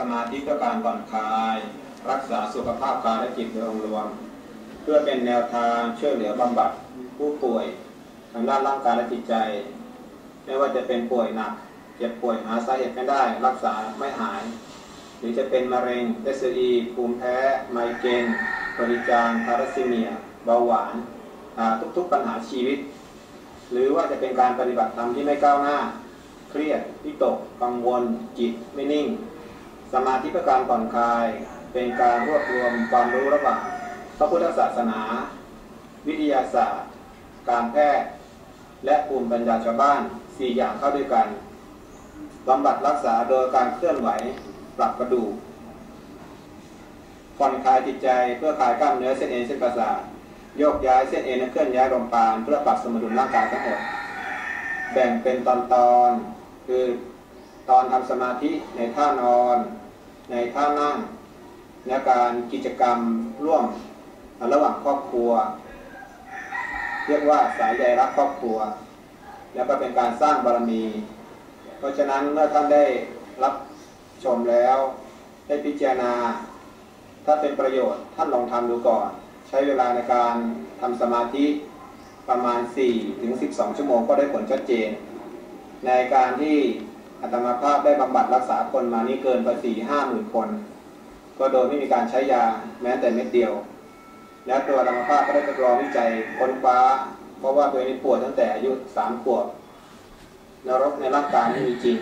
สมาธิเพื่อการผ่อนคลาย รักษาสุขภาพกายและจิตโดยองรวม เพื่อเป็นแนวทางช่วยเหลือบำบัดผู้ป่วยทางด้านร่างกายและจิตใจ ไม่ว่าจะเป็นป่วยหนัก เจ็บป่วยหาสาเหตุไม่ได้ รักษาไม่หาย หรือจะเป็นมะเร็งเอสอีภูมิแพ้ ไมเกรนบริจางทารัสซีเมีย เบาหวานทุกๆปัญหาชีวิต หรือว่าจะเป็นการปฏิบัติธรรมที่ไม่ก้าวหน้า เครียดวิตกกังวล จิตไม่นิ่ง สมาธิเพื่อการผ่อนคลาย เป็นการรวบรวมความรู้ระหว่างพระพุทธศาสนา วิทยาศาสตร์ การแพทย์ และภูมิปัญญาชาวบ้าน 4 อย่างเข้าด้วยกันบำบัดรักษาโดยการเคลื่อนไหวปรับกระดูกผ่อนคลายจิตใจเพื่อคลายกล้ามเนื้อเส้นเอ็นเส้นประสาทโยกย้ายเส้นเอ็นและเคลื่อนย้ายลมปราณเพื่อปรับสมดุลร่างกายทั้งหมด แบ่งเป็นตอนตอนๆคือตอนทำสมาธิในท่านอน ในท่านั่งและการกิจกรรมร่วมระหว่างครอบครัว เรียกว่าสายใยรักครอบครัว แล้วก็เป็นการสร้างบารมี เพราะฉะนั้นเมื่อท่านได้รับชมแล้วได้พิจารณา ถ้าเป็นประโยชน์ท่านลองทำดูก่อน ใช้เวลาในการทำสมาธิประมาณ4ถึง12 ชั่วโมงก็ได้ผลชัดเจน ในการที่ อาตมาภาพได้บำบัดรักษาคนมานี่เกินไปสี่ห้าหมื่นคน ก็โดยไม่มีการใช้ยาแม้แต่เม็ดเดียว และตัวอาตมาภาพก็ได้ทดลองวิจัยค้นคว้า เพราะว่าตัวเองนี่ปวดตั้งแต่อายุสามขวบนรกในร่างกายไม่มีจริง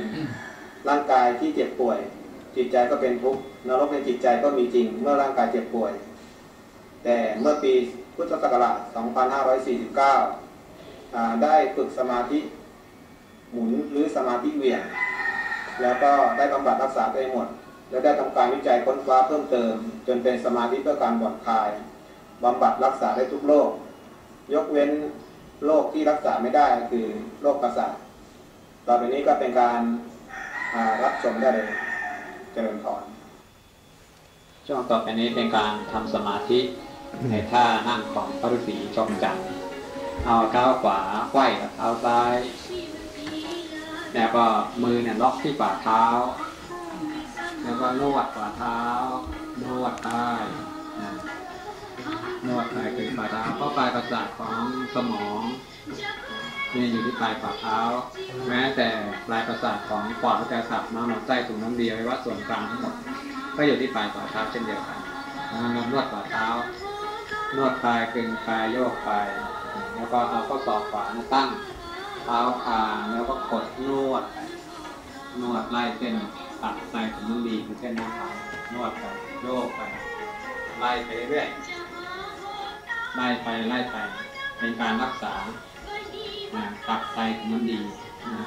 ร่างกายที่เจ็บป่วย จิตใจก็เป็นทุกข์นรกในจิตใจก็มีจริง เมื่อร่างกายเจ็บป่วย แต่เมื่อปีพุทธศักราช 2549 ได้ฝึกสมาธิหมุนหรือสมาธิเหวี่ยง แล้วก็ได้บำบัดรักษาตัวเองหมด แล้วได้ทำการวิจัยค้นคว้าเพิ่มเติม จนเป็นสมาธิเพื่อการผ่อนคลายบำบัดรักษาได้ทุกโรคยกเว้นโรคที่รักษาไม่ได้คือโรคประสาทต่อไปนี้ก็เป็นการารับชมได้เลยเจริญพรช่วงต่อไปนี้เป็นการทำสมาธิในท่านั่งของพระฤาษีชมจันทร์เอาเท้าขวาไขว้กับเท้าซ้าย แล้วก็มือเนี่ยล็อกที่ฝ่าเท้า แล้วก็นวดฝ่าเท้านวดใต้นวดไปถึงฝ่าเท้าเพราะปลายประสาทของสมองนี่อยู่ที่ปลายฝ่าเท้า แม้แต่ปลายประสาทของปอดและกระสับน้ำลำไส้ถุงน้ำดีอวัยวะส่วนกลางทั้งหมด ก็อยู่ที่ปลายฝ่าเท้าเช่นเดียวกันนวดฝ่าเท้านวดปลายกึงปลายโยกไปแล้วก็เอาข้อศอกขวาตั้ง เท้าคางแล้วก็กดนวดไปนวดไล่เส้นตัดไส้ถึงมันดีคือเส้นหน้าผากนวดไปโยกไปไล่ไปเรื่อยไล่ไปไล่ไป เป็นการรักษาตัดไส้ถึงมันดีนะ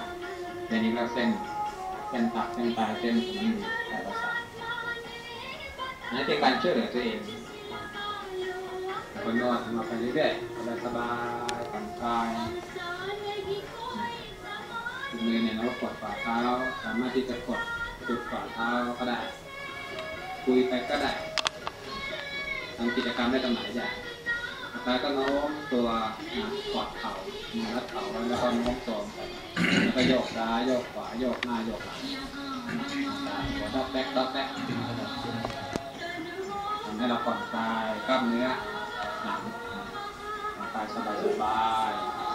แต่นี้ก็เส้นเส้นตับเส้นปลายเส้นถึงมันดีแต่ประสาทนั่นเป็นการช่วยเหลือตัวเองคนนวดมาไปเรื่อยๆสบายาสามารถที่จะกดจุดฝ่าเท้าก็ได้ คุยไปก็ได้ทำกิจกรรมได้ตั้งหลายอย่างแล้วก็โน้มตัวกอดเข่ามารัดเข่าวแล้วก็โน้มตัวไปแล้วก็โยกซ้ายโยกขวาโยกหน้าโยกหลังหัวดอกแรกดอกแรกทำให้เราผ่อนคลายกล้ามเนื้อหนังผ่อนคลายสบายสบาย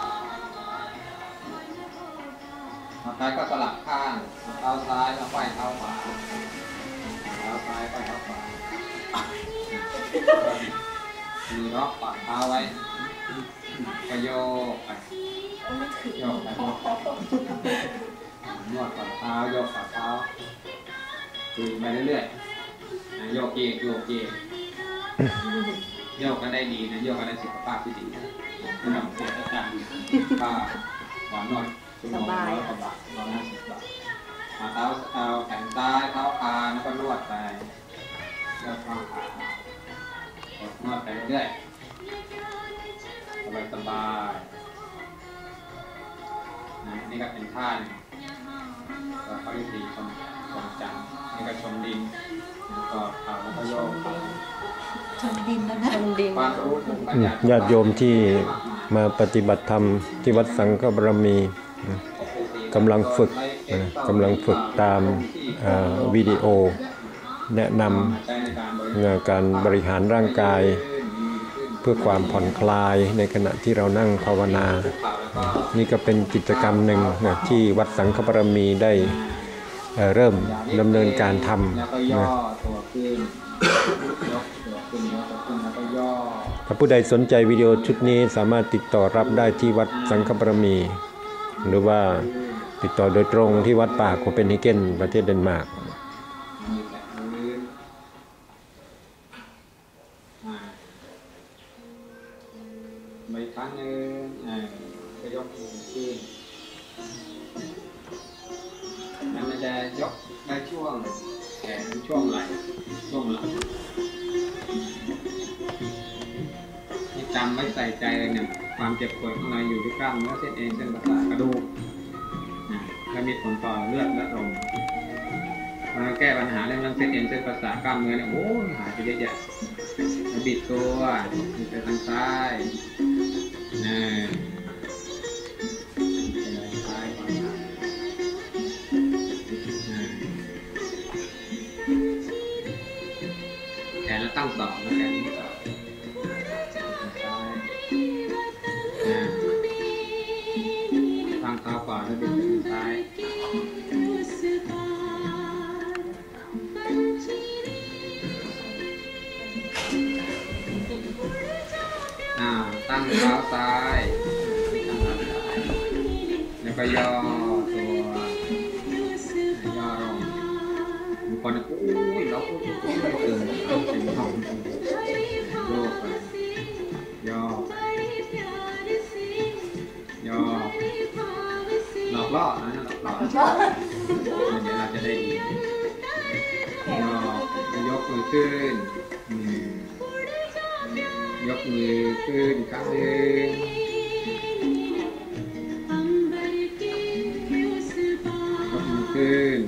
ๆเอาท้ายก็สลับข้างเท้าซ้ายแล้วไขว้เท้าขวาเท้าซ้ายไขว้เท้าขวามีล็อกฝ่าเท้าไว้ก็โยกไปโยกไปโยกไปนวดฝ่าเท้าโยกฝ่าเท้าคุยไปเรื่อยๆโยกเกกโยกเกกโยกกันได้ดีนะโยกกันได้สุขภาพที่ดีนะไม่ต้องเสียอาการก็หวานน้อย กว่าบาทร้อยห้าสิบบาทเอาเท้าเอาแขนซ้ายเท้าคางแล้วก็นวดไปนวดข้างขานวดไปเรื่อยๆสบายสบายนี่ก็เป็นท่าหนึ่งแล้วเขาเรียกดีชมชมจันทร์นี่ก็ชมดินแล้วก็เข่าแล้วก็โยกไปชนดินแล้วนะชมดินญาญาติโยมที่มาปฏิบัติธรรมที่วัดสังฆบารมี กำลังฝึกกำลังฝึกตามวิดีโอ แนะนำการบริหารร่างกาย เพื่อความผ่อนคลายในขณะที่เรานั่งภาวนา นี่ก็เป็นกิจกรรมหนึ่งที่วัดสังฆบารมีได้เริ่มดำเนินการทำนะถ้าผู้ใดสนใจวิดีโอชุดนี้สามารถติดต่อรับได้ที่วัดสังฆบารมี หรือว่าติดต่อโดยตรงที่วัดป่าโคเปนเฮเกนประเทศเดนมาร์กมือแตะพื้นอ่าไปอีกครั้งหนึ่งอ่าก็ยกขึ้นแล้วมันจะยกในช่วงแขนช่วงไหล่ช่วงหลังให้จำไว้ใส่ใจเลยเนี่ย ความเจ็บปวดข้างในอยู่ที่กล้ามเนื้อเส้นเอ็นเส้นประสาทกระดูกและมีผลต่อเลือดและลมมาแก้ปัญหาเรื่องเส้นเอ็นเส้นประสาทกล้ามเนื้อเนี่ยโอ้หายไปเยอะแยะมาบิดตัวบิดไปทางซ้ายนะไปทางซ้ายก่อนนะอ่าแขนแล้วตั้งสองนะแขนตั้งสอง เท้าซ้ายตั้งเท้าซ้ายแล้วก็ย่อตัวย่อลงบางคนโอ้ยเราโอ้ยโอ้ยโอ้ยตื่นตื่นท้องโยกไปย่อย่อหลอกล่อนะหลอกล่อเดี๋ยวเราจะได้ดีย่อยกมือขึ้น ยกมือขึ้นครั้งหนึ่งยกมือขึ้น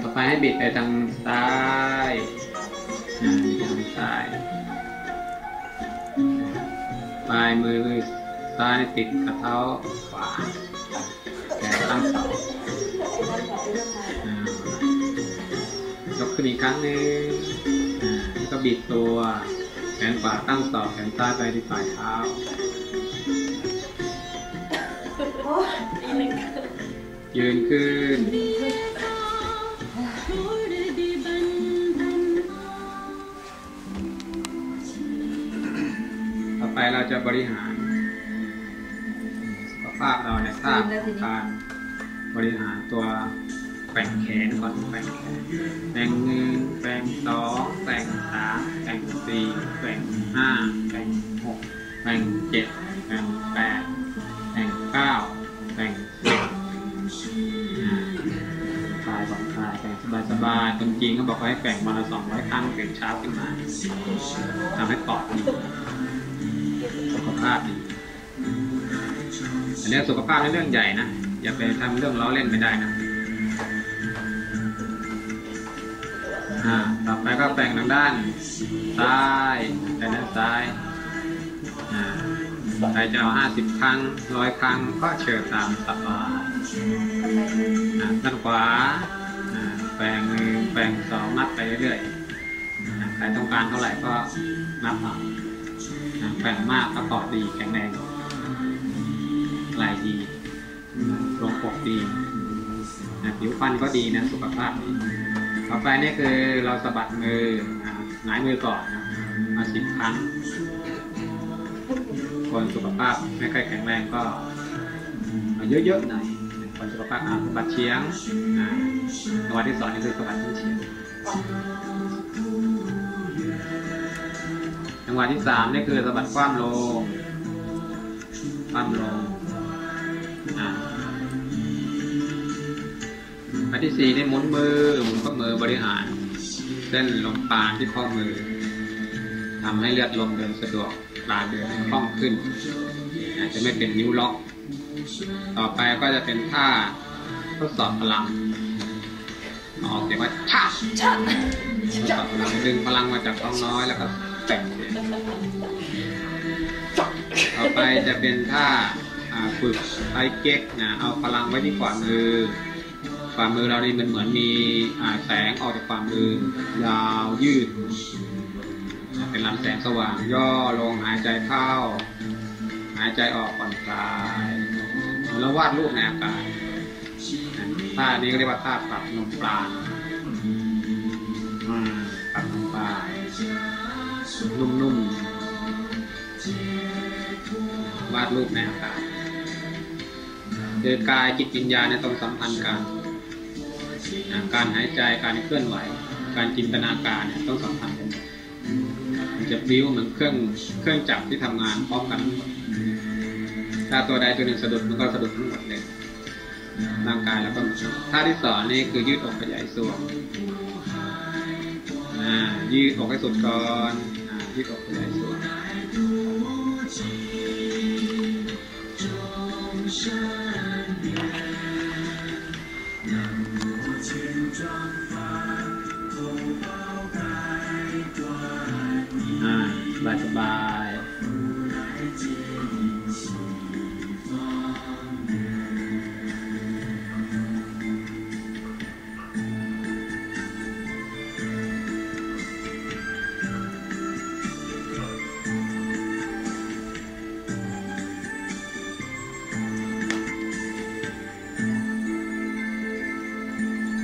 ต่อไปให้บิดไปทางซ้ายทางซ้ายปลายมือซ้ายติดกับเท้าขวาแขนตั้งเสา ขึ้นอีกครั้งหนึ่งอ่าแล้วก็บิดตัวแขนขวาตั้งต่อแขนซ้ายไปที่ปลายเท้ายืนขึ้น ต่อไปเราจะบริหารสุขภาพเราในท่าของการบริหารตัว แป่งแขนก่อนแป่งแขนแป่งหนึ่งแป่งสองแป่งสามแป่งสี่แป่งห้าแป่งหกแป่งเจ็ดแป่งแปดแป่งเก้าแป่งสิบคลายผ่อนคลายแป่งสบายๆคนจีนเขาบอกว่าให้แป่งวันละสองร้อยครั้งตื่นเช้าขึ้นมาทำให้ปอดดีสุขภาพดีอันนี้สุขภาพเป็นเรื่องใหญ่นะอย่าไปทำเรื่องล้อเล่นไม่ได้นะ อ่า ต่อไปก็แปลงทางด้านซ้ายไปด้านซ้าย อ่าใครจะเอาห้าสิบครั้งร้อยครั้งก็เชิญตามสบายอ่าด้านขวา อ่า แปลงหนึ่งแปลงสองนับไปเรื่อยๆใครต้องการเท่าไหร่ก็นับเอาแข็งมากประกอบดีแข็งแรงลายดีลงปกดีผิวพรรณก็ดีนะ สุขภาพดี ต่อไปนี่คือเราสะบัดมือหงายมือก่อนนะมาสิบครั้ง คนสุขภาพไม่ค่อยแข็งแรงก็เยอะๆหน่อยคนสุขภาพอะสะบัดเฉียงอ่าจังหวะที่สองนี่คือสะบัดเฉียงจังหวะที่สามนี่คือสะบัดคว่ำลงคว่ำลง นที่สี่นี่หมุนมือหมุนข้อมือบริหารเส้นลมปานที่ข้อมือทำให้เลือดลมเดินสะดวกปลาเดินคล่องขึ้น อาจจะไม่เป็นนิ้วล็อก ต่อไปก็จะเป็นท่าทดสอบพลังออกเสียงว่าชาทดสอบพลังดึงพลังมาจากท้องน้อยแล้วก็แต่งต่อไปจะเป็นท่าฝึกไทเก๊กนะเอาพลังไว้ที่ฝ่ามือ ฝ่ามือเรานี่มันเหมือนมีแสงออกจากฝ่ามือยาวยืด เป็นลำแสงสว่างย่อลงหายใจเข้า หายใจออกผ่อนคลายเหมือนเราวาดรูปในอากาศท่านี้ก็เรียกว่าท่าปรับนมปราปรับนมปรานุ่มๆวาดรูปในอากาศเดินกายจิตวิญญาณเนี่ยต้องสัมพันธ์กัน อ่าการหายใจการเคลื่อนไหว การจินตนาการเนี่ยต้องสัมพันธ์กันมันจะบิ้วเหมือนเครื่องเครื่องจักรที่ทำงานพร้อมกันถ้าตัวใดตัวหนึ่งสะดุดมันก็สะดุดทั้งหมดเลยร่างกายแล้วก็ท่าที่สอนนี่คือยืดอกขยายส่วนอ่ายืดอกให้สุดก่อนยืดอกขยายส่วนอ่า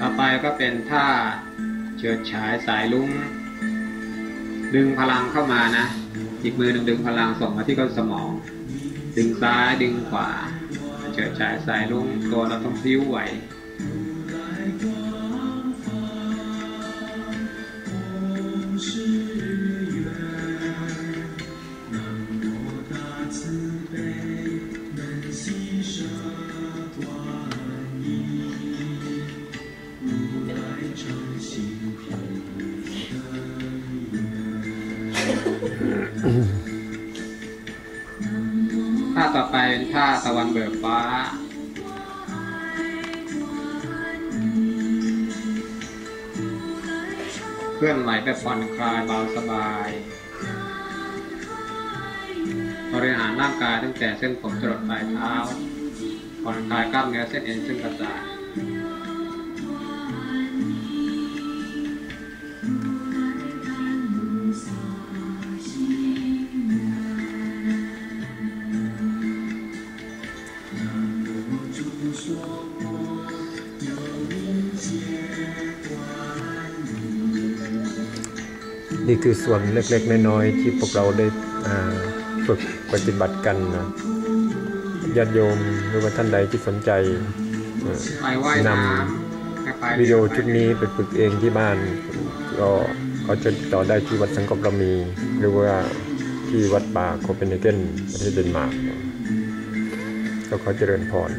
ต่อไปก็เป็นท่าเฉิดฉายสายลุ้งดึงพลังเข้ามานะ อีกมือหนึ่งดึงพลังส่งมาที่ก้นสมอง ดึงซ้ายดึงขวา เฉิดฉายสายลุ้งตัวเราต้องพิ้วไหว ท่าตะวันเบิกฟ้า เคลื่อนไหวแบบผ่อนคลายเบาสบาย บริหารร่างกายตั้งแต่เส้นผมจรดปลายเท้าผ่อนคลายกล้ามเนื้อเส้นเอ็นเส้นประสาท นี่คือส่วนเล็กๆ น้อยๆที่พวกเราได้อ่าฝึกปฏิบัติกันนะญาติโยมหรือว่าท่านใดที่สนใจเอ่อไปว่ายนน้ำให้ไปำวิดีโอชุดนี้ไปฝึกเองที่บ้าน ก็เขาจะติดต่อได้ที่วัดสังกปรมี หรือว่าที่วัดป่าโคเปนเฮเกนประเทศเดนมาร์กก็ขอเจริญพร